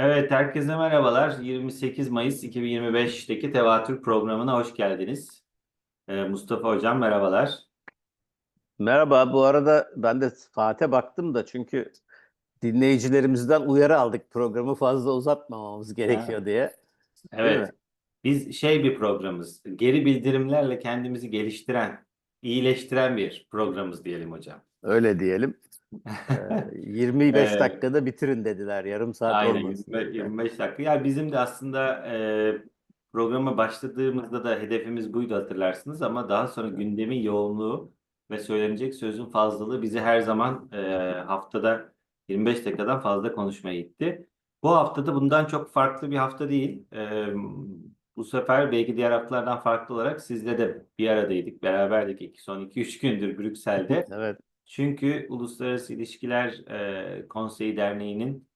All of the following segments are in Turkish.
Evet, herkese merhabalar. 28 Mayıs 2025'teki Tevatür programına hoş geldiniz. Ee, Mustafa Hocam merhabalar. Merhaba, bu arada ben de saate baktım da çünkü dinleyicilerimizden uyarı aldık programı fazla uzatmamamız gerekiyor diye. Değil Evet, biz şey bir programız, geri bildirimlerle kendimizi geliştiren, iyileştiren bir programız diyelim hocam. Öyle diyelim. Ee, 25 Ee, dakikada bitirin dediler, yarım saat Aynen olmasın 25, dediler. 25 dakika. Ya bizim de aslında e, programa başladığımızda da hedefimiz buydu hatırlarsınız ama daha sonra gündemin yoğunluğu ve söylenecek sözün fazlalığı bizi her zaman e, haftada 25 dakikadan fazla konuşmaya itti. Bu haftada bundan çok farklı bir hafta değil. E, bu sefer belki diğer haftalardan farklı olarak sizle de bir aradaydık, beraberdik iki, son 2-3 gündür Brüksel'de. Evet, Çünkü Uluslararası İlişkiler e, Konseyi Derneği'nin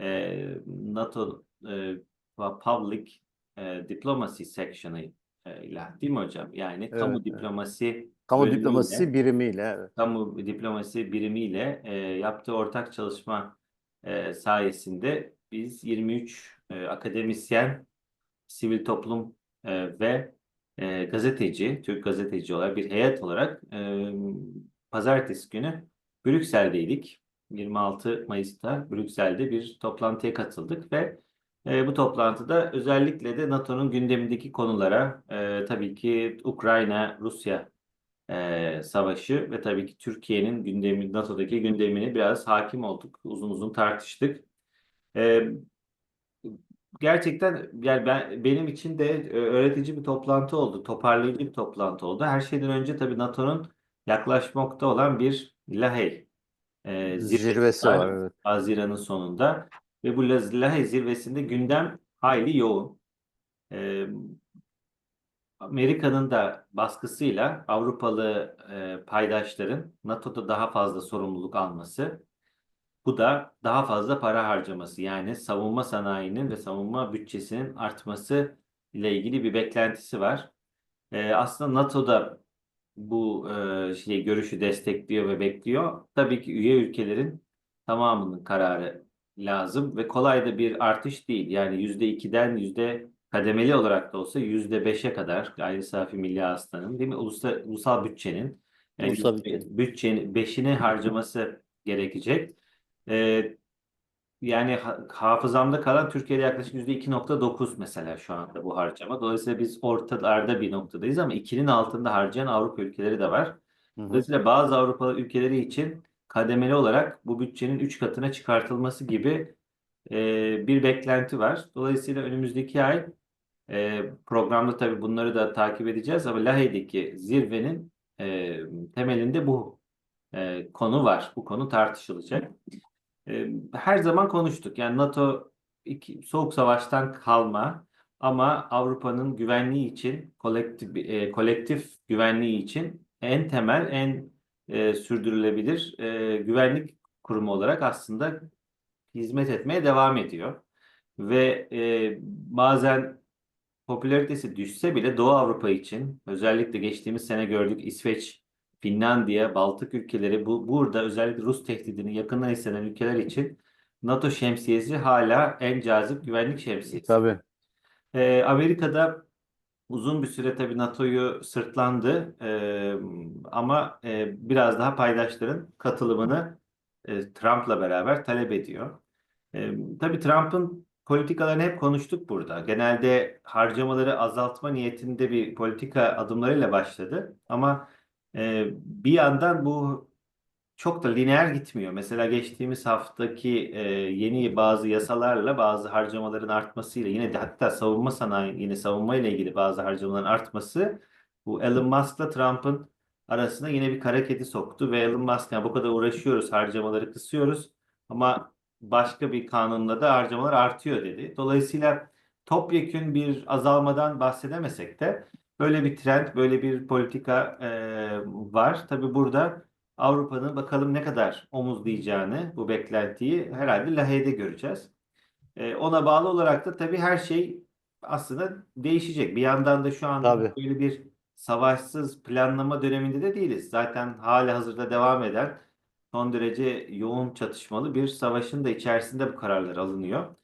e, NATO e, Public e, Diplomacy Section'ı e, ile değil mi hocam? Yani kamu evet, evet. diplomasi Kamu bölümüyle, diplomasi birimiyle, evet. kamu diplomasi birimiyle e, yaptığı ortak çalışma e, sayesinde biz 23 e, akademisyen, sivil toplum e, ve e, gazeteci, Türk gazeteci olarak bir heyet olarak e, pazartesi günü Brüksel'deydik. 26 Mayıs'ta Brüksel'de bir toplantıya katıldık ve e, bu toplantıda özellikle de NATO'nun gündemindeki konulara e, tabii ki Ukrayna-Rusya e, savaşı ve tabii ki Türkiye'nin gündemi, NATO'daki gündemini biraz hakim olduk. Uzun uzun tartıştık. E, gerçekten yani ben benim için de e, öğretici bir toplantı oldu. Toparlayıcı bir toplantı oldu. Her şeyden önce tabii NATO'nun yaklaşmakta olan bir Lahey e, zirvesi var, evet. Haziran'ın sonunda ve bu Lahey zirvesinde gündem hayli yoğun. E, Amerika'nın da baskısıyla Avrupalı e, paydaşların NATO'da daha fazla sorumluluk alması, bu da daha fazla para harcaması yani savunma sanayinin ve savunma bütçesinin artması ile ilgili bir beklentisi var. E, aslında NATO'da bu e, şey görüşü destekliyor ve bekliyor. Tabii ki üye ülkelerin tamamının kararı lazım ve kolay da bir artış değil. Yani yüzde ikiden yüzde kademeli olarak da olsa yüzde beşe kadar gayri safi milli hasılanın değil mi? Ulusal, ulusal bütçenin yani Ulusal bütçenin beşini harcaması gerekecek. E, yani ha- hafızamda kalan Türkiye'de yaklaşık yüzde 2.9 mesela şu anda bu harcama. Dolayısıyla biz ortalarda bir noktadayız ama ikinin altında harcayan Avrupa ülkeleri de var. Hı hı. Dolayısıyla bazı Avrupa ülkeleri için kademeli olarak bu bütçenin 3 katına çıkartılması gibi e, bir beklenti var. Dolayısıyla önümüzdeki ay e, programda tabii bunları da takip edeceğiz ama Lahey'deki zirvenin e, temelinde bu e, konu var. Bu konu tartışılacak. E, her zaman konuştuk. Yani NATO iki, Soğuk Savaş'tan kalma ama Avrupa'nın güvenliği için, kolektif, e, kolektif güvenliği için en temel, en e, sürdürülebilir e, güvenlik kurumu olarak aslında hizmet etmeye devam ediyor. Ve e, bazen popülaritesi düşse bile Doğu Avrupa için özellikle geçtiğimiz sene gördük İsveç, Finlandiya, Baltık ülkeleri bu burada özellikle Rus tehdidini yakından hisseden ülkeler için NATO şemsiyesi hala en cazip güvenlik şemsiyesi. Tabii. Ee, Amerika'da uzun bir süre tabii NATO'yu sırtlandı Ee, ama e, biraz daha paydaşların katılımını e, Trump'la beraber talep ediyor. Ee, tabii Trump'ın politikalarını hep konuştuk burada. Genelde harcamaları azaltma niyetinde bir politika adımlarıyla başladı. Ama e, bir yandan bu çok da lineer gitmiyor. Mesela geçtiğimiz haftaki e, yeni bazı yasalarla bazı harcamaların artmasıyla yine de hatta savunma sanayi yine savunma ile ilgili bazı harcamaların artması bu Elon Musk'la Trump'ın arasına yine bir kara kedi soktu ve Elon Musk yani bu kadar uğraşıyoruz harcamaları kısıyoruz ama başka bir kanunla da harcamalar artıyor dedi. Dolayısıyla topyekün bir azalmadan bahsedemesek de böyle bir trend, böyle bir politika e, var. Tabii burada Avrupa'nın bakalım ne kadar omuzlayacağını bu beklentiyi herhalde Lahey'de göreceğiz. E, ona bağlı olarak da tabii her şey aslında değişecek. Bir yandan da şu anda Tabii. böyle bir savaşsız planlama döneminde de değiliz. Zaten hali hazırda devam eden son derece yoğun çatışmalı bir savaşın da içerisinde bu kararlar alınıyor.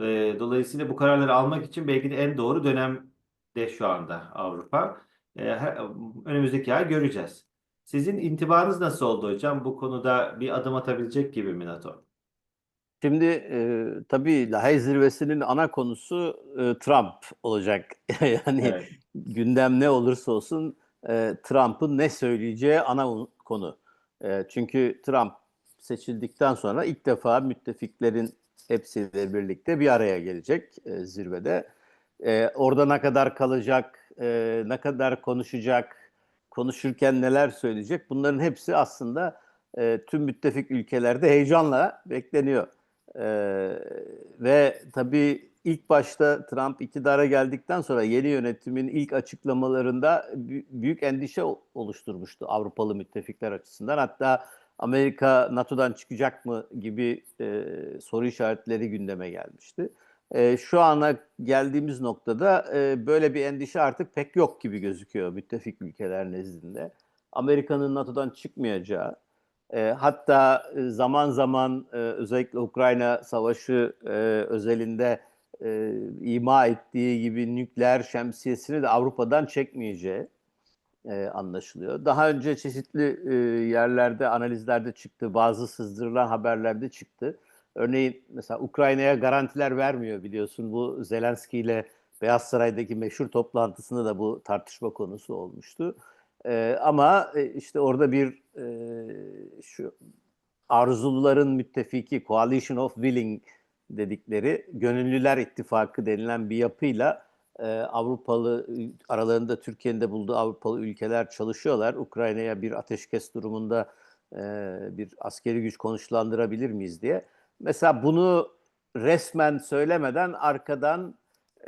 E, dolayısıyla bu kararları almak için belki de en doğru dönemde şu anda Avrupa. E, her- önümüzdeki ay göreceğiz. Sizin intibanız nasıl oldu hocam? Bu konuda bir adım atabilecek gibi mi NATO? Şimdi e, tabii Lahey Zirvesi'nin ana konusu e, Trump olacak. Yani Evet. gündem ne olursa olsun e, Trump'ın ne söyleyeceği ana konu. E, çünkü Trump seçildikten sonra ilk defa müttefiklerin hepsiyle birlikte bir araya gelecek e, zirvede. E, orada ne kadar kalacak, e, ne kadar konuşacak, konuşurken neler söyleyecek bunların hepsi aslında e, tüm müttefik ülkelerde heyecanla bekleniyor. E, ve tabii ilk başta Trump iktidara geldikten sonra yeni yönetimin ilk açıklamalarında bü- büyük endişe oluşturmuştu Avrupalı müttefikler açısından. Hatta Amerika NATO'dan çıkacak mı gibi e, soru işaretleri gündeme gelmişti. E, şu ana geldiğimiz noktada e, böyle bir endişe artık pek yok gibi gözüküyor müttefik ülkeler nezdinde. Amerika'nın NATO'dan çıkmayacağı, e, hatta e, zaman zaman e, özellikle Ukrayna Savaşı e, özelinde e, ima ettiği gibi nükleer şemsiyesini de Avrupa'dan çekmeyeceği e, anlaşılıyor. Daha önce çeşitli e, yerlerde, analizlerde çıktı, bazı sızdırılan haberlerde çıktı. Örneğin mesela Ukrayna'ya garantiler vermiyor biliyorsun. Bu Zelenski ile Beyaz Saray'daki meşhur toplantısında da bu tartışma konusu olmuştu. E, ama işte orada bir e, şu arzuluların müttefiki Coalition of Willing dedikleri Gönüllüler İttifakı denilen bir yapıyla e, Avrupalı aralarında Türkiye'nin de bulduğu Avrupalı ülkeler çalışıyorlar. Ukrayna'ya bir ateşkes durumunda e, bir askeri güç konuşlandırabilir miyiz diye. Mesela bunu resmen söylemeden arkadan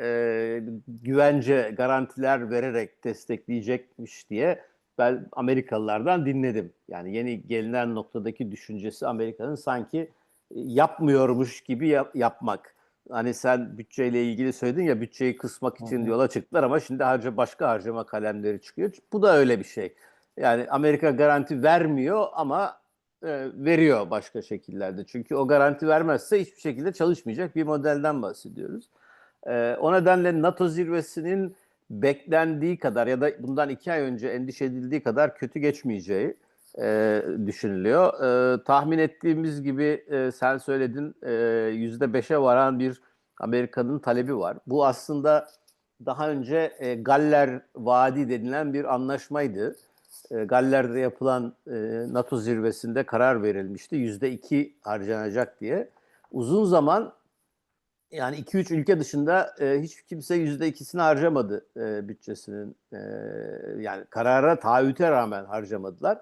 e, güvence garantiler vererek destekleyecekmiş diye ben Amerikalılardan dinledim. Yani yeni gelinen noktadaki düşüncesi Amerika'nın sanki e, yapmıyormuş gibi yap- yapmak. Hani sen bütçeyle ilgili söyledin ya bütçeyi kısmak için Hı hı. yola çıktılar ama şimdi harca başka harcama kalemleri çıkıyor. Bu da öyle bir şey. Yani Amerika garanti vermiyor ama veriyor başka şekillerde. Çünkü o garanti vermezse hiçbir şekilde çalışmayacak bir modelden bahsediyoruz. E, o nedenle NATO zirvesinin beklendiği kadar ya da bundan iki ay önce endişe edildiği kadar kötü geçmeyeceği e, düşünülüyor. E, tahmin ettiğimiz gibi e, sen söyledin e, yüzde beşe varan bir Amerika'nın talebi var. Bu aslında daha önce e, Galler Vaadi denilen bir anlaşmaydı. E, Galler'de yapılan e, NATO zirvesinde karar verilmişti. Yüzde iki harcanacak diye. Uzun zaman yani 2-3 ülke dışında e, hiç kimse yüzde ikisini harcamadı e, bütçesinin. Yani karara taahhüte rağmen harcamadılar.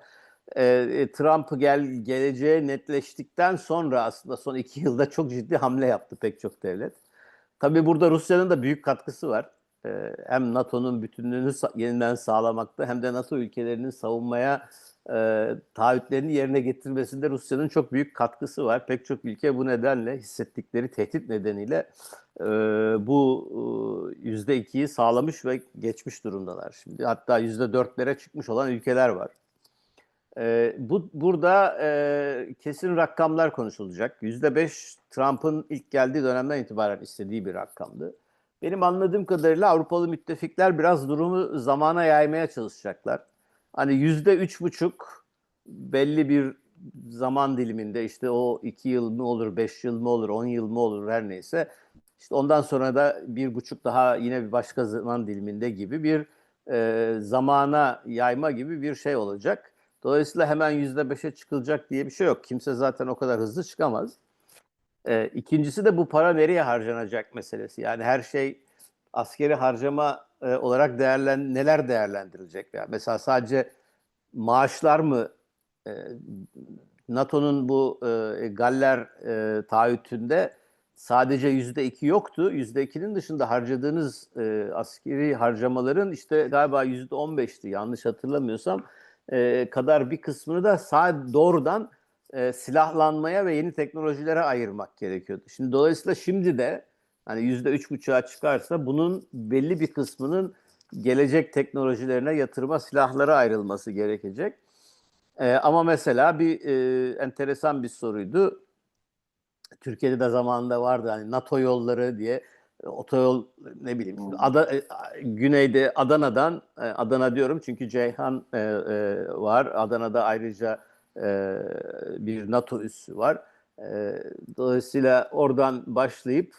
Trump gel geleceği netleştikten sonra aslında son iki yılda çok ciddi hamle yaptı pek çok devlet. Tabii burada Rusya'nın da büyük katkısı var. E, hem NATO'nun bütünlüğünü yeniden sağlamakta hem de NATO ülkelerinin savunmaya e, taahhütlerini yerine getirmesinde Rusya'nın çok büyük katkısı var. Pek çok ülke bu nedenle hissettikleri tehdit nedeniyle e, bu e, yüzde ikiyi sağlamış ve geçmiş durumdalar şimdi. Hatta yüzde dörtlere çıkmış olan ülkeler var. E, bu burada e, kesin rakamlar konuşulacak. Yüzde beş Trump'ın ilk geldiği dönemden itibaren istediği bir rakamdı. Benim anladığım kadarıyla Avrupalı müttefikler biraz durumu zamana yaymaya çalışacaklar. Hani yüzde üç buçuk belli bir zaman diliminde işte o iki yıl mı olur, beş yıl mı olur, on yıl mı olur her neyse. İşte ondan sonra da bir buçuk daha yine bir başka zaman diliminde gibi bir e, zamana yayma gibi bir şey olacak. Dolayısıyla hemen yüzde beşe çıkılacak diye bir şey yok. Kimse zaten o kadar hızlı çıkamaz. E, ikincisi de bu para nereye harcanacak meselesi. Yani her şey askeri harcama e, olarak değerlen neler değerlendirilecek? Yani mesela sadece maaşlar mı e, NATO'nun bu e, Galler e, taahhütünde sadece yüzde iki yoktu. Yüzde ikinin dışında harcadığınız e, askeri harcamaların işte galiba yüzde on beşti yanlış hatırlamıyorsam e, kadar bir kısmını da sağ doğrudan e, silahlanmaya ve yeni teknolojilere ayırmak gerekiyordu. Şimdi dolayısıyla şimdi de hani yüzde üç buçuğa çıkarsa bunun belli bir kısmının gelecek teknolojilerine yatırıma silahlara ayrılması gerekecek. E, ama mesela bir e, enteresan bir soruydu. Türkiye'de de zamanında vardı hani NATO yolları diye e, otoyol ne bileyim Hmm. Ada, e, güneyde Adana'dan e, Adana diyorum çünkü Ceyhan e, e, var. Adana'da ayrıca bir NATO üssü var. Dolayısıyla oradan başlayıp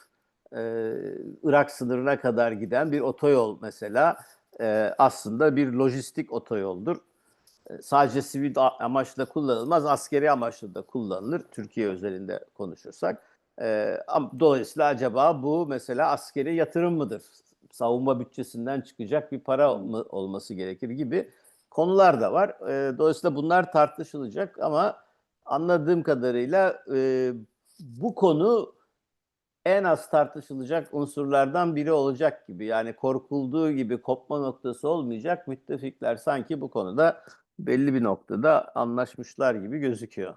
Irak sınırına kadar giden bir otoyol mesela aslında bir lojistik otoyoldur. Sadece sivil amaçla kullanılmaz, askeri amaçla da kullanılır. Türkiye özelinde konuşursak. Dolayısıyla acaba bu mesela askeri yatırım mıdır? Savunma bütçesinden çıkacak bir para olması gerekir gibi konular da var. E, dolayısıyla bunlar tartışılacak ama anladığım kadarıyla e, bu konu en az tartışılacak unsurlardan biri olacak gibi. Yani korkulduğu gibi kopma noktası olmayacak. Müttefikler sanki bu konuda belli bir noktada anlaşmışlar gibi gözüküyor.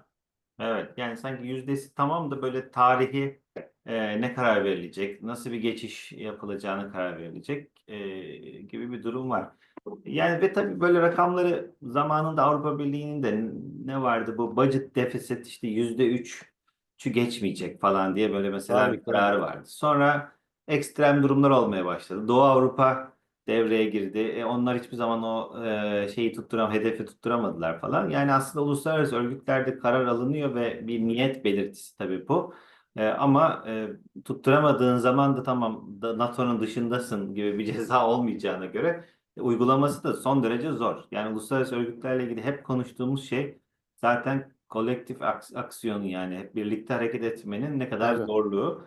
Evet yani sanki yüzdesi tamam da böyle tarihi e, ne karar verilecek, nasıl bir geçiş yapılacağını karar verilecek e, gibi bir durum var. Yani ve tabii böyle rakamları zamanında Avrupa Birliği'nin de ne vardı bu budget deficit işte yüzde üçü geçmeyecek falan diye böyle mesela bir kararı vardı. Sonra ekstrem durumlar olmaya başladı. Doğu Avrupa devreye girdi. E, onlar hiçbir zaman o e, şeyi tutturam, hedefi tutturamadılar falan. Yani aslında uluslararası örgütlerde karar alınıyor ve bir niyet belirtisi tabii bu. E, ama e, tutturamadığın zaman da tamam da NATO'nun dışındasın gibi bir ceza olmayacağına göre uygulaması da son derece zor. Yani uluslararası örgütlerle ilgili hep konuştuğumuz şey zaten kolektif aks- aksiyonu yani hep birlikte hareket etmenin ne kadar Tabii. zorluğu.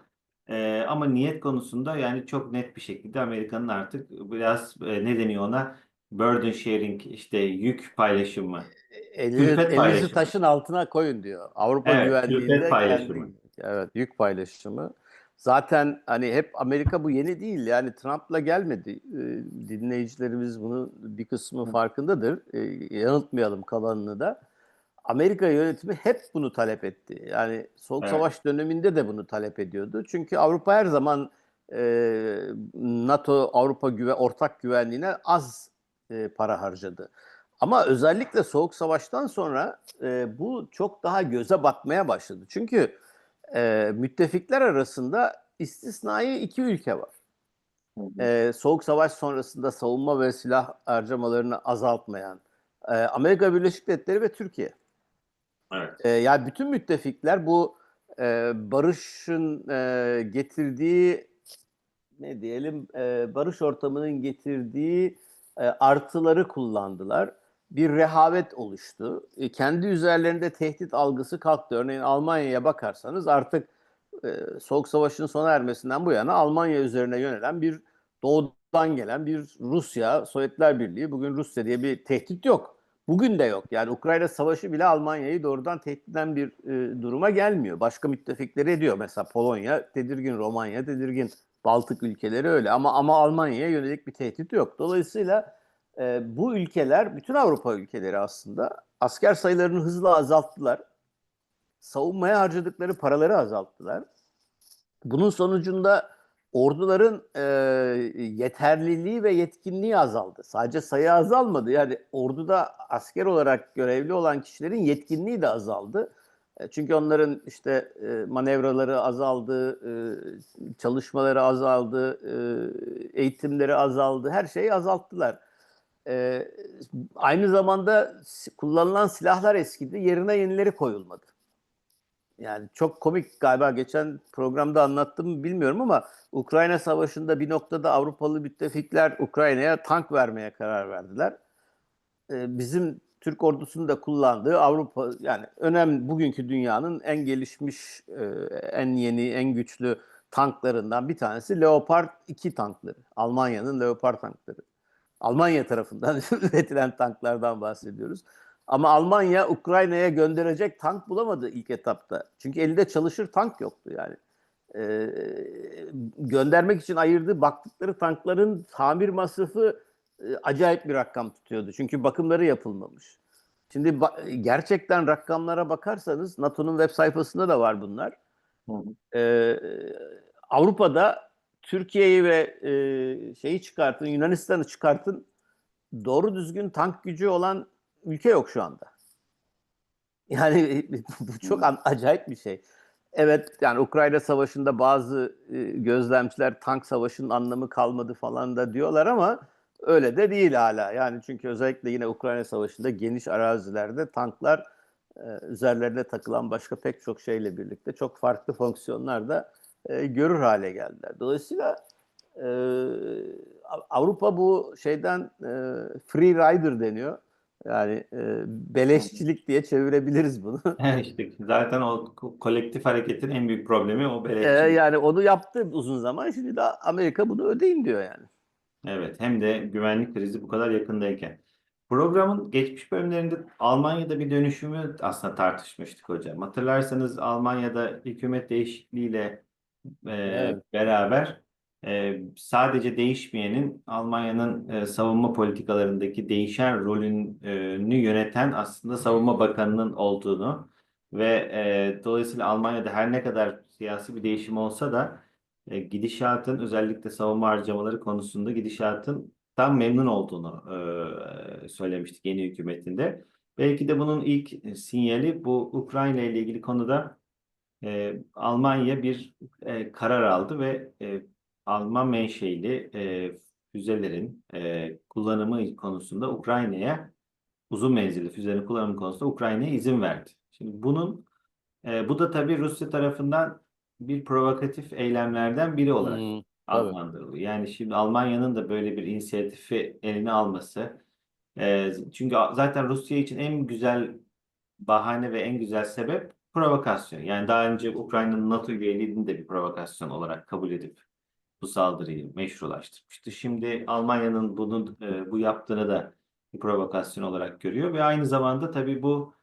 Ee, ama niyet konusunda yani çok net bir şekilde Amerika'nın artık biraz e, ne deniyor ona burden sharing işte yük paylaşımı. Elini, Külfet elinizi paylaşımı. taşın altına koyun diyor. Avrupa Evet, güvenliğinde külfet paylaşımı. kendi evet yük paylaşımı. Zaten hani hep Amerika bu yeni değil. Yani Trump'la gelmedi. Ee, dinleyicilerimiz bunun bir kısmı farkındadır. Ee, yanıltmayalım kalanını da. Amerika yönetimi hep bunu talep etti. Yani Soğuk Evet. Savaş döneminde de bunu talep ediyordu. Çünkü Avrupa her zaman e, NATO Avrupa güve ortak güvenliğine az e, para harcadı. Ama özellikle Soğuk Savaş'tan sonra e, bu çok daha göze batmaya başladı. Çünkü e, müttefikler arasında istisnai iki ülke var. E, Soğuk Savaş sonrasında savunma ve silah harcamalarını azaltmayan e, Amerika Birleşik Devletleri ve Türkiye. Evet. E, yani bütün müttefikler bu e, barışın e, getirdiği ne diyelim e, barış ortamının getirdiği e, artıları kullandılar. Bir rehavet oluştu. E, kendi üzerlerinde tehdit algısı kalktı. Örneğin Almanya'ya bakarsanız artık e, Soğuk Savaş'ın sona ermesinden bu yana Almanya üzerine yönelen bir doğudan gelen bir Rusya, Sovyetler Birliği. Bugün Rusya diye bir tehdit yok. Bugün de yok. Yani Ukrayna Savaşı bile Almanya'yı doğrudan tehdit eden bir e, duruma gelmiyor. Başka müttefikleri ediyor. Mesela Polonya tedirgin, Romanya tedirgin, Baltık ülkeleri öyle. Ama ama Almanya'ya yönelik bir tehdit yok. Dolayısıyla e, bu ülkeler, bütün Avrupa ülkeleri aslında asker sayılarını hızla azalttılar. Savunmaya harcadıkları paraları azalttılar. Bunun sonucunda orduların e, yeterliliği ve yetkinliği azaldı. Sadece sayı azalmadı. Yani orduda asker olarak görevli olan kişilerin yetkinliği de azaldı. E, Çünkü onların işte e, manevraları azaldı, e, çalışmaları azaldı, e, eğitimleri azaldı, her şeyi azalttılar. E, aynı zamanda kullanılan silahlar eskidi, yerine yenileri koyulmadı. Yani çok komik galiba geçen programda anlattım bilmiyorum ama Ukrayna Savaşı'nda bir noktada Avrupalı müttefikler Ukrayna'ya tank vermeye karar verdiler. Ee, bizim Türk ordusunun da kullandığı Avrupa yani önemli bugünkü dünyanın en gelişmiş, e, en yeni, en güçlü tanklarından bir tanesi Leopard 2 tankları. Almanya'nın Leopard tankları. Almanya tarafından üretilen tanklardan bahsediyoruz. Ama Almanya Ukrayna'ya gönderecek tank bulamadı ilk etapta. Çünkü elinde çalışır tank yoktu yani. Ee, göndermek için ayırdığı baktıkları tankların tamir masrafı e, acayip bir rakam tutuyordu. Çünkü bakımları yapılmamış. Şimdi gerçekten rakamlara bakarsanız NATO'nun web sayfasında da var bunlar. Ee, Avrupa'da Türkiye'yi ve e, şeyi çıkartın, Yunanistan'ı çıkartın doğru düzgün tank gücü olan ülke yok şu anda. Yani bu çok acayip bir şey. Evet yani Ukrayna Savaşı'nda bazı e, gözlemciler tank savaşının anlamı kalmadı falan da diyorlar ama öyle de değil hala. Yani çünkü özellikle yine Ukrayna Savaşı'nda geniş arazilerde tanklar e, üzerlerine takılan başka pek çok şeyle birlikte çok farklı fonksiyonlar da e, görür hale geldiler. Dolayısıyla e, Avrupa bu şeyden e, free rider deniyor. Yani e, beleşçilik diye çevirebiliriz bunu. İşte zaten o ko- kolektif hareketin en büyük problemi o Ee, beleşçilik. yani onu yaptı uzun zaman. Şimdi de Amerika bunu ödeyin diyor yani. Evet, hem de güvenlik krizi bu kadar yakındayken. Programın geçmiş bölümlerinde Almanya'da bir dönüşümü aslında tartışmıştık hocam. Hatırlarsanız Almanya'da hükümet değişikliğiyle e, Evet. beraber e, sadece değişmeyenin Almanya'nın e, savunma politikalarındaki değişen rolünü yöneten aslında Savunma Bakanı'nın olduğunu ve e, dolayısıyla Almanya'da her ne kadar siyasi bir değişim olsa da e, gidişatın özellikle savunma harcamaları konusunda gidişatın tam memnun olduğunu e, söylemiştik yeni hükümetinde. Belki de bunun ilk sinyali bu Ukrayna ile ilgili konuda e, Almanya bir e, karar aldı ve e, Alman menşeili e, füzelerin e, kullanımı konusunda Ukrayna'ya uzun menzilli füzelerin kullanımı konusunda Ukrayna'ya izin verdi. Şimdi bunun e, bu da tabii Rusya tarafından bir provokatif eylemlerden biri olarak Hmm, adlandırılıyor. Yani şimdi Almanya'nın da böyle bir inisiyatifi eline alması e, çünkü zaten Rusya için en güzel bahane ve en güzel sebep provokasyon. Yani daha önce Ukrayna'nın NATO üyeliğini de bir provokasyon olarak kabul edip bu saldırıyı meşrulaştırmıştı. Şimdi Almanya'nın bunun e, bu yaptığını da bir provokasyon olarak görüyor ve aynı zamanda tabii bu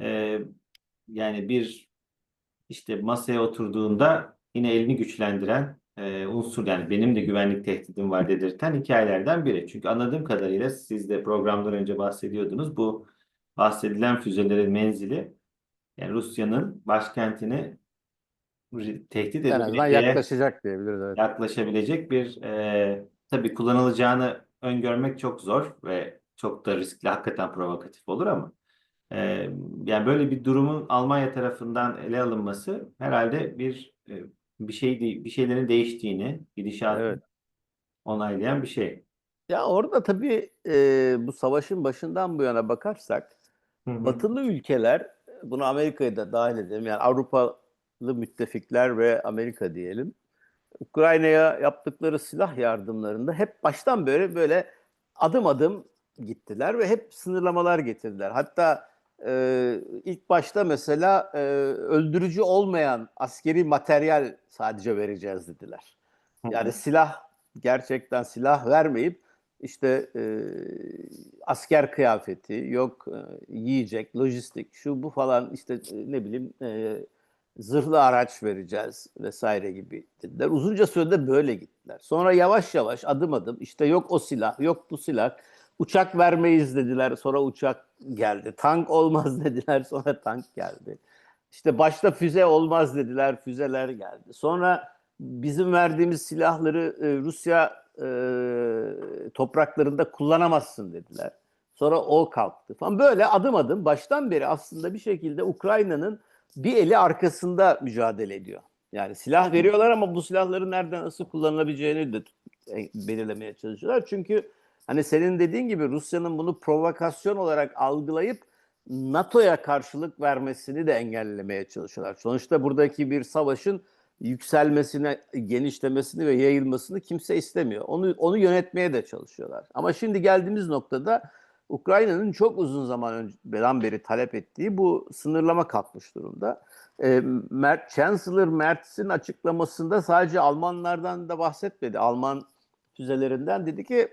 e, yani bir işte masaya oturduğunda yine elini güçlendiren e, unsur yani benim de güvenlik tehdidim var dedirten hikayelerden biri. Çünkü anladığım kadarıyla siz de programdan önce bahsediyordunuz bu bahsedilen füzelerin menzili yani Rusya'nın başkentini tehdit En azından edebileceği yaklaşacak diyebiliriz. Evet. yaklaşabilecek bir e, tabii kullanılacağını öngörmek çok zor ve çok da riskli hakikaten provokatif olur ama e, yani böyle bir durumun Almanya tarafından ele alınması herhalde bir e, bir şey bir şeylerin değiştiğini, gidişatın Evet. onaylayan bir şey. Ya orada tabii e, bu savaşın başından bu yana bakarsak Hı hı. batılı ülkeler bunu Amerika'yı da dahil edelim. Yani Avrupalı müttefikler ve Amerika diyelim. Ukrayna'ya yaptıkları silah yardımlarında hep baştan beri böyle adım adım gittiler ve hep sınırlamalar getirdiler. Hatta e, ilk başta mesela e, öldürücü olmayan askeri materyal sadece vereceğiz dediler. Yani silah gerçekten silah vermeyip işte e, asker kıyafeti, yok e, yiyecek, lojistik, şu bu falan işte e, ne bileyim e, zırhlı araç vereceğiz vesaire gibi dediler. Uzunca sürede böyle gittiler. Sonra yavaş yavaş adım adım işte yok o silah, yok bu silah. Uçak vermeyiz dediler. Sonra uçak geldi. Tank olmaz dediler. Sonra tank geldi. İşte başta füze olmaz dediler. Füzeler geldi. Sonra bizim verdiğimiz silahları e, Rusya e, topraklarında kullanamazsın dediler. Sonra o kalktı falan. Böyle adım adım baştan beri aslında bir şekilde Ukrayna'nın bir eli arkasında mücadele ediyor. Yani silah veriyorlar ama bu silahları nereden nasıl kullanılabileceğini de e, belirlemeye çalışıyorlar. Çünkü hani senin dediğin gibi Rusya'nın bunu provokasyon olarak algılayıp NATO'ya karşılık vermesini de engellemeye çalışıyorlar. Sonuçta buradaki bir savaşın yükselmesine, genişlemesini ve yayılmasını kimse istemiyor. Onu onu yönetmeye de çalışıyorlar. Ama şimdi geldiğimiz noktada Ukrayna'nın çok uzun zaman önceden beri talep ettiği bu sınırlama kalkmış durumda. E, Mert, Chancellor Mertz'in açıklamasında sadece Almanlardan da bahsetmedi. Alman füzelerinden dedi ki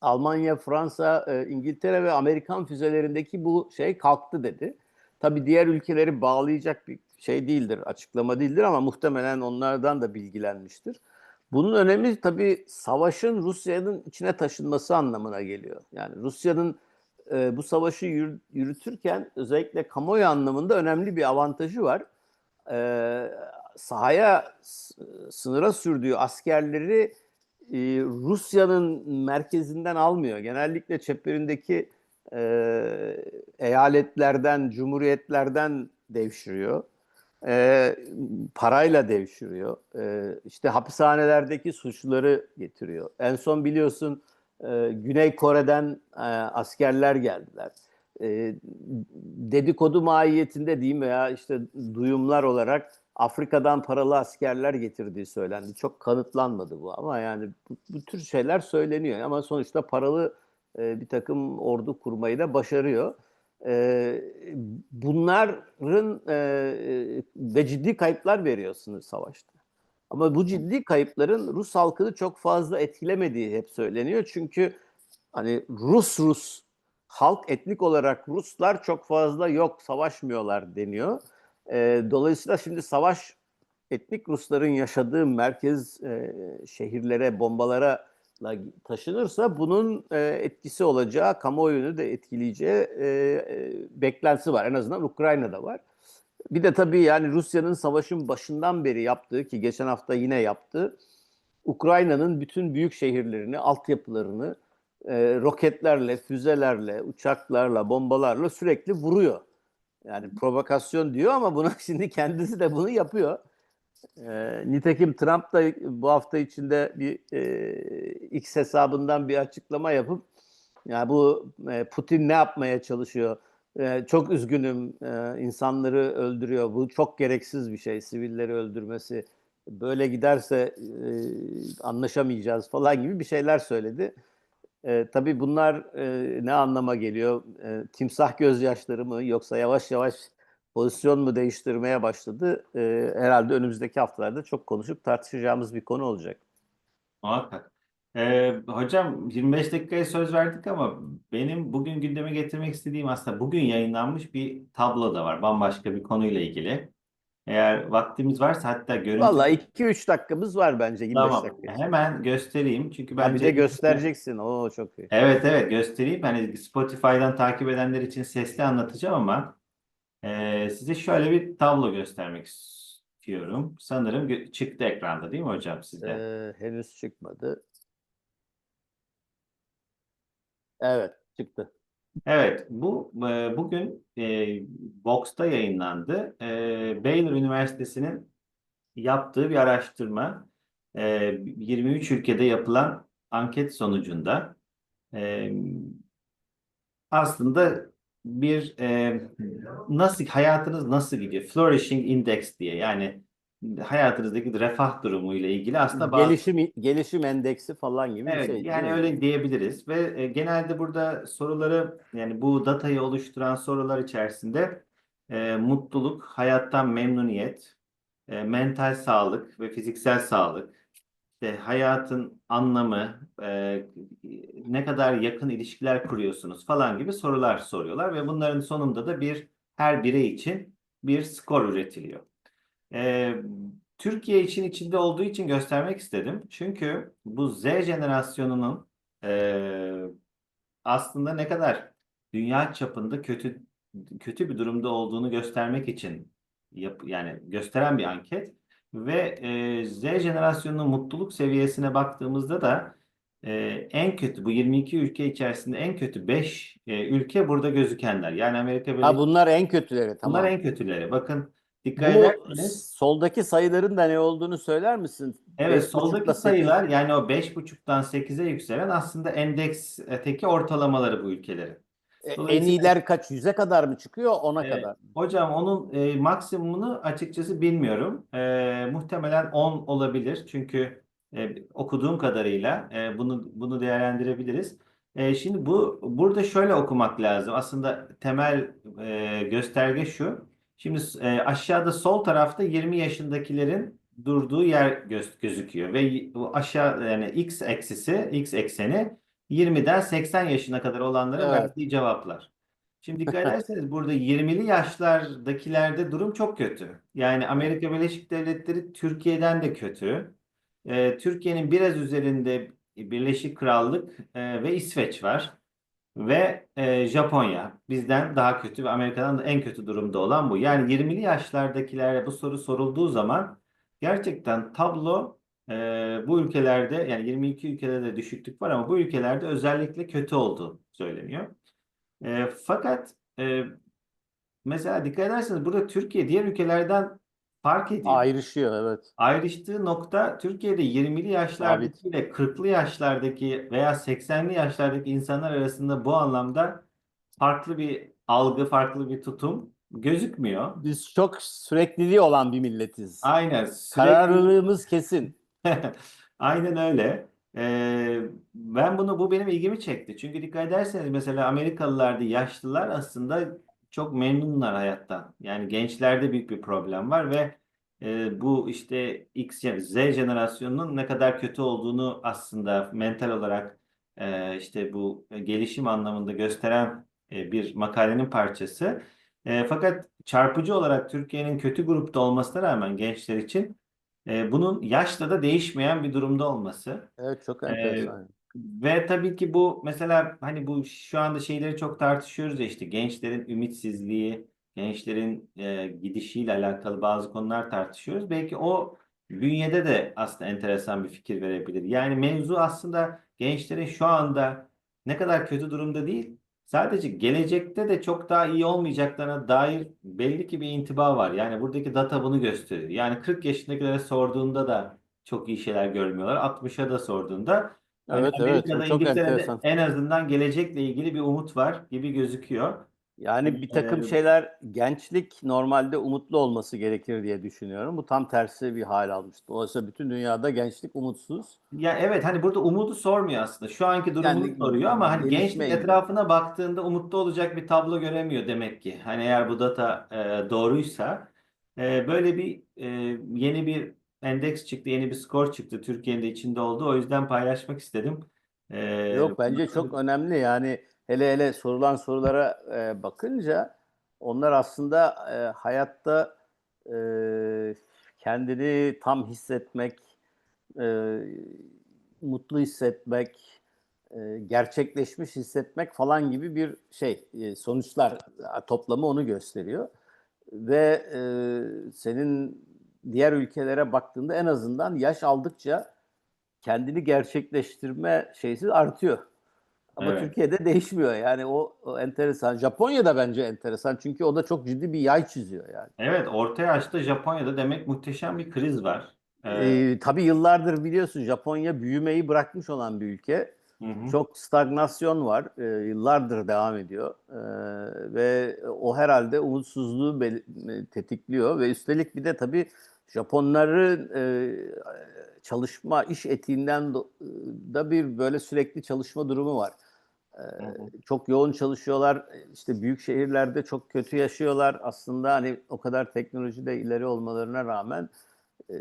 Almanya, Fransa, e, İngiltere ve Amerikan füzelerindeki bu şey kalktı dedi. Tabii diğer ülkeleri bağlayacak bir şey değildir, açıklama değildir ama muhtemelen onlardan da bilgilenmiştir. Bunun önemi tabii savaşın Rusya'nın içine taşınması anlamına geliyor. Yani Rusya'nın e, bu savaşı yürü- yürütürken özellikle kamuoyu anlamında önemli bir avantajı var. E, sahaya, sınıra sürdüğü askerleri e, Rusya'nın merkezinden almıyor. Genellikle çeperindeki e, eyaletlerden, cumhuriyetlerden devşiriyor. E, parayla devşiriyor. E, işte hapishanelerdeki suçluları getiriyor. En son biliyorsun e, Güney Kore'den e, askerler geldiler. E, dedikodu mahiyetinde diyeyim veya işte duyumlar olarak Afrika'dan paralı askerler getirdiği söylendi. Çok kanıtlanmadı bu ama yani bu, bu tür şeyler söyleniyor. Ama sonuçta paralı e, bir takım ordu kurmayı da başarıyor. Bunların ve ciddi kayıplar veriyorsunuz savaşta. Ama bu ciddi kayıpların Rus halkını çok fazla etkilemediği hep söyleniyor. Çünkü hani Rus Rus halk etnik olarak Ruslar çok fazla yok savaşmıyorlar deniyor. Dolayısıyla şimdi savaş etnik Rusların yaşadığı merkez şehirlere, bombalara taşınırsa bunun e, etkisi olacağı, kamuoyunu da etkileyeceği e, e, beklentisi var. En azından Ukrayna'da var. Bir de tabii yani Rusya'nın savaşın başından beri yaptığı ki geçen hafta yine yaptı. Ukrayna'nın bütün büyük şehirlerini, altyapılarını e, roketlerle, füzelerle, uçaklarla, bombalarla sürekli vuruyor. Yani provokasyon diyor ama buna şimdi kendisi de bunu yapıyor. E, nitekim Trump da bu hafta içinde bir e, X hesabından bir açıklama yapıp ya yani bu e, Putin ne yapmaya çalışıyor? E, çok üzgünüm e, insanları öldürüyor. Bu çok gereksiz bir şey sivilleri öldürmesi. Böyle giderse e, anlaşamayacağız falan gibi bir şeyler söyledi. E, tabii bunlar e, ne anlama geliyor? E, timsah gözyaşları mı yoksa yavaş yavaş pozisyon mu değiştirmeye başladı? E, herhalde önümüzdeki haftalarda çok konuşup tartışacağımız bir konu olacak. Muhakkak. Ee, hocam 25 dakikaya söz verdik ama benim bugün gündeme getirmek istediğim aslında bugün yayınlanmış bir tablo da var. Bambaşka bir konuyla ilgili. Eğer vaktimiz varsa hatta görüntü... Vallahi 2-3 dakikamız var bence 25 Tamam. dakika. Hemen göstereyim. Çünkü Ha, bir bence de göstereceksin. Oo çok iyi. Evet evet göstereyim. Hani Spotify'dan takip edenler için sesli anlatacağım ama e, size şöyle bir tablo göstermek istiyorum. Sanırım gö- çıktı ekranda değil mi hocam size? Ee, henüz çıkmadı. Evet, çıktı. Evet, bu e, bugün e, Vox'ta yayınlandı. E, Baylor Üniversitesi'nin yaptığı bir araştırma. E, 23 ülkede yapılan anket sonucunda e, aslında bir e, nasıl hayatınız nasıl gidiyor? Flourishing Index diye yani hayatınızdaki refah durumu ile ilgili aslında bazı Gelişim gelişim endeksi falan gibi bir Evet, şey. değil yani öyle diyebiliriz ve e, genelde burada soruları yani bu datayı oluşturan sorular içerisinde e, mutluluk, hayattan memnuniyet, e, mental sağlık ve fiziksel sağlık, işte hayatın anlamı, e, ne kadar yakın ilişkiler kuruyorsunuz falan gibi sorular soruyorlar ve bunların sonunda da bir her birey için bir skor üretiliyor. E, Türkiye için içinde olduğu için göstermek istedim. Çünkü bu Z jenerasyonunun e, aslında ne kadar dünya çapında kötü kötü bir durumda olduğunu göstermek için yap, yani gösteren bir anket ve e, Z jenerasyonunun mutluluk seviyesine baktığımızda da e, en kötü bu 22 ülke içerisinde en kötü 5 e, ülke burada gözükenler. Yani Amerika Ha Birleşik bunlar en kötüleri tamam. Bunlar en kötüleri. Bakın dikkat Bu ederseniz soldaki sayıların da ne olduğunu söyler misin? Evet, Beş buçukla soldaki sekiz. sayılar yani o 5.5'tan 8'e yükselen aslında endeksteki ortalamaları bu ülkelerin. E, En iyiler kaç? Yüze kadar mı çıkıyor? Ona Ee, kadar. Hocam onun e, maksimumunu açıkçası bilmiyorum. E, muhtemelen 10 olabilir. Çünkü e, okuduğum kadarıyla e, bunu bunu değerlendirebiliriz. E, şimdi bu burada şöyle okumak lazım. Aslında temel e, gösterge şu. Şimdi e, aşağıda sol tarafta 20 yaşındakilerin durduğu yer göz, gözüküyor ve bu aşağı yani x eksisi, x ekseni 20'den 80 yaşına kadar olanlara Evet. verdiği cevaplar. Şimdi dikkat ederseniz burada 20'li yaşlardakilerde durum çok kötü. Yani Amerika Birleşik Devletleri Türkiye'den de kötü. Ee, Türkiye'nin biraz üzerinde Birleşik Krallık e, ve İsveç var. Ve e, Japonya bizden daha kötü ve Amerika'dan da en kötü durumda olan bu. Yani 20'li yaşlardakilere bu soru sorulduğu zaman gerçekten tablo e, bu ülkelerde yani 22 ülkede de düşüklük var ama bu ülkelerde özellikle kötü olduğu söyleniyor. E, fakat e, mesela dikkat ederseniz burada Türkiye diğer ülkelerden fark ediyor. Ayrışıyor evet. Ayrıştığı nokta Türkiye'de 20'li yaşlardaki ile 40'lı yaşlardaki veya 80'li yaşlardaki insanlar arasında bu anlamda farklı bir algı, farklı bir tutum gözükmüyor. Biz çok sürekliliği olan bir milletiz. Aynen. Sürekli Kararlılığımız kesin. Aynen öyle. Ee, ben bunu bu benim ilgimi çekti. Çünkü dikkat ederseniz mesela Amerikalılarda yaşlılar aslında çok memnunlar hayattan. Yani gençlerde büyük bir problem var ve e, bu işte X, Z jenerasyonunun ne kadar kötü olduğunu aslında mental olarak e, işte bu gelişim anlamında gösteren e, bir makalenin parçası. E, fakat çarpıcı olarak Türkiye'nin kötü grupta olmasına rağmen gençler için e, bunun yaşla da değişmeyen bir durumda olması. Evet çok Ee, enteresan. Ve tabii ki bu mesela hani bu şu anda şeyleri çok tartışıyoruz ya işte gençlerin ümitsizliği, gençlerin e, gidişiyle alakalı bazı konular tartışıyoruz. Belki o bünyede de aslında enteresan bir fikir verebilir. Yani mevzu aslında gençlerin şu anda ne kadar kötü durumda değil, sadece gelecekte de çok daha iyi olmayacaklarına dair belli ki bir intiba var. Yani buradaki data bunu gösteriyor. Yani 40 yaşındakilere sorduğunda da çok iyi şeyler görmüyorlar. 60'a da sorduğunda Evet evet Amerika'da, çok İngiltere'de enteresan. en azından gelecekle ilgili bir umut var gibi gözüküyor. Yani bir takım Ee, şeyler gençlik normalde umutlu olması gerekir diye düşünüyorum. Bu tam tersi bir hal almış. Dolayısıyla bütün dünyada gençlik umutsuz. Ya evet hani burada umudu sormuyor aslında. Şu anki durumunu Yani soruyor ama hani gençlik etrafına baktığında umutlu olacak bir tablo göremiyor demek ki. Hani eğer bu data e, doğruysa e, böyle bir e, yeni bir endeks çıktı, yeni bir skor çıktı. Türkiye'nin de içinde oldu. O yüzden paylaşmak istedim. E, Yok bence çok önemli yani hele hele sorulan sorulara e, bakınca onlar aslında e, hayatta e, kendini tam hissetmek, e, mutlu hissetmek, e, gerçekleşmiş hissetmek falan gibi bir şey e, sonuçlar toplamı onu gösteriyor ve e, senin diğer ülkelere baktığında en azından yaş aldıkça kendini gerçekleştirme şeysi artıyor. Ama Evet. Türkiye'de değişmiyor. Yani o, o enteresan. Japonya'da bence enteresan. Çünkü o da çok ciddi bir yay çiziyor yani. Evet, orta yaşta Japonya'da demek muhteşem bir kriz var. E, Ee, tabii yıllardır biliyorsun Japonya büyümeyi bırakmış olan bir ülke. hı hı. Çok stagnasyon var. Ee, yıllardır devam ediyor. Ee, ve o herhalde umutsuzluğu bel- tetikliyor. Ve üstelik bir de tabii Japonların e, çalışma, iş etiğinden do- da bir böyle sürekli çalışma durumu var. Çok yoğun çalışıyorlar. İşte büyük şehirlerde çok kötü yaşıyorlar. Aslında hani o kadar teknolojide ileri olmalarına rağmen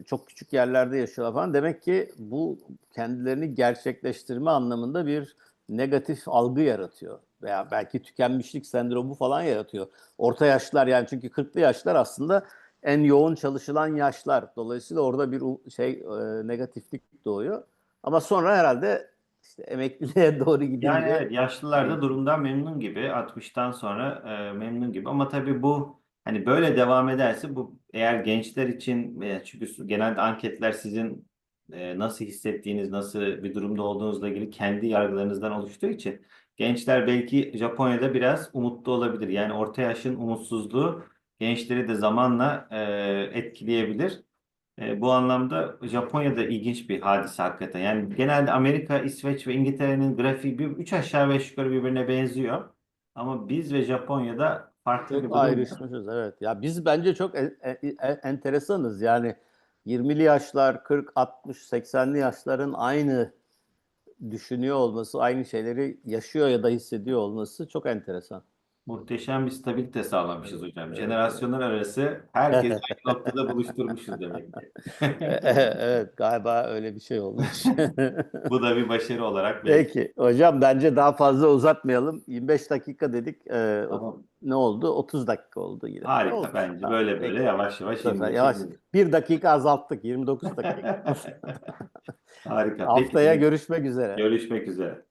çok küçük yerlerde yaşıyorlar falan. Demek ki bu kendilerini gerçekleştirme anlamında bir negatif algı yaratıyor. Veya belki tükenmişlik sendromu falan yaratıyor. Orta yaşlar yani çünkü 40'lı yaşlar aslında en yoğun çalışılan yaşlar. Dolayısıyla orada bir şey negatiflik doğuyor. Ama sonra herhalde işte emekliliğe doğru gidince Yani evet yaşlılar da durumdan memnun gibi 60'tan sonra e, memnun gibi ama tabii bu hani böyle devam ederse bu eğer gençler için e, çünkü genelde anketler sizin e, nasıl hissettiğiniz nasıl bir durumda olduğunuzla ilgili kendi yargılarınızdan oluştuğu için gençler belki Japonya'da biraz umutlu olabilir. Yani orta yaşın umutsuzluğu gençleri de zamanla e, etkileyebilir. E, bu anlamda Japonya'da ilginç bir hadise hakikaten. Yani genelde Amerika, İsveç ve İngiltere'nin grafiği bir, üç aşağı beş yukarı birbirine benziyor. Ama biz ve Japonya'da farklı bir Çok ayrışmışız evet. Ya biz bence çok en- en- enteresanız. Yani 20'li yaşlar, 40, 60, 80'li yaşların aynı düşünüyor olması, aynı şeyleri yaşıyor ya da hissediyor olması çok enteresan. Muhteşem bir stabilite sağlamışız hocam. Jenerasyonlar arası herkes aynı noktada buluşturmuşuz demek ki. evet, galiba öyle bir şey olmuş. Bu da bir başarı olarak belki. Peki hocam bence daha fazla uzatmayalım. 25 dakika dedik. Ee, Tamam. ne oldu? 30 dakika oldu yine. Harika Olsun. bence. Tamam, Böyle böyle peki. yavaş yavaş sefer indik. yavaş. Bir dakika azalttık. 29 dakika. Harika. Peki. Haftaya görüşmek üzere. Görüşmek üzere.